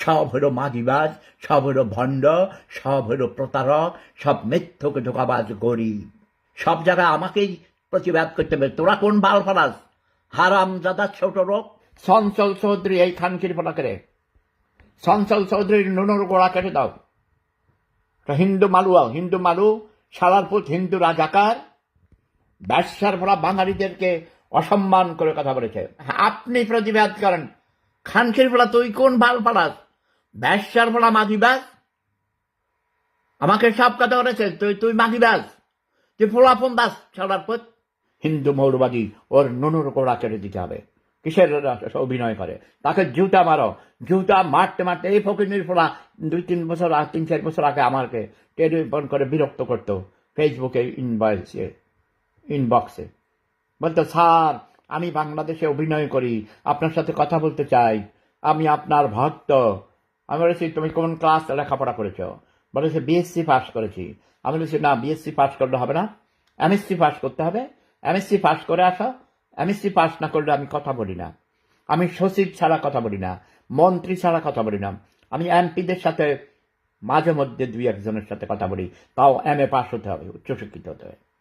সব হলো মাদিবাজ সব হলো ভণ্ড, সব হলো প্রতারক, সব মিথ্যকে ধোকাবাজ করি সব জায়গায় আমাকেই প্রতিবাদ করতে হবে। তোরা কোন বাল ফলাস? হারাম দাদা ছোট লোক সঞ্চল চৌধুরী এই খানকির ফলা করে সঞ্চল চৌধুরীর নুনুর গোড়া কেটে দাও। হিন্দু মালু হিন্দু মালু সালারপুর হিন্দু রাজাকার, ব্যবসার ফলা বাঙালিদেরকে অসম্মান করে কথা বলেছে। আপনি প্রতিবাদ করেন। খানকির ফলা, তুই কোন ভালো পালাস ব্যবসার ফলা মাঝিবাজ আমাকে সব কথা বলেছে, তুই তুই মাঝিবাজ তুই ফোলাফোন দাস সালারপুর হিন্দু মৌলবাদী ওর নুনুর গোড়া কেটে দিতে হবে। কিসের অভিনয় করে? তাকে জুতা মারো। জুতা মারতে মারতে এই ফকির ফোলা দুই তিন বছর তিন চার বছর আগে আমাকে টেলিফোন করে বিরক্ত করতো, ফেসবুকে ইনভয়েসে ইনবক্সে বলতো, স্যার, আমি বাংলাদেশে অভিনয় করি। আপনার সাথে কথা বলতে চাই। আমি আপনার ভক্ত। আমি বলেছি, তুমি কোন ক্লাস লেখাপড়া করেছ? বলেছে বিএসসি পাস করেছি। আমি বলেছি, না বিএসসি পাস করলে হবে না। এমএসসি পাস করতে হবে। এমএসসি পাস করে আসো। এমএসসি পাস না করলে আমি কথা বলি না। আমি সচিব ছাড়া কথা বলি না। মন্ত্রী ছাড়া কথা বলি না। আমি এমপিদের সাথে মাঝে মধ্যে দুই একজনের সাথে কথা বলি। তাও এম এ পাস হতে হবে, উচ্চশিক্ষিত হতে হবে।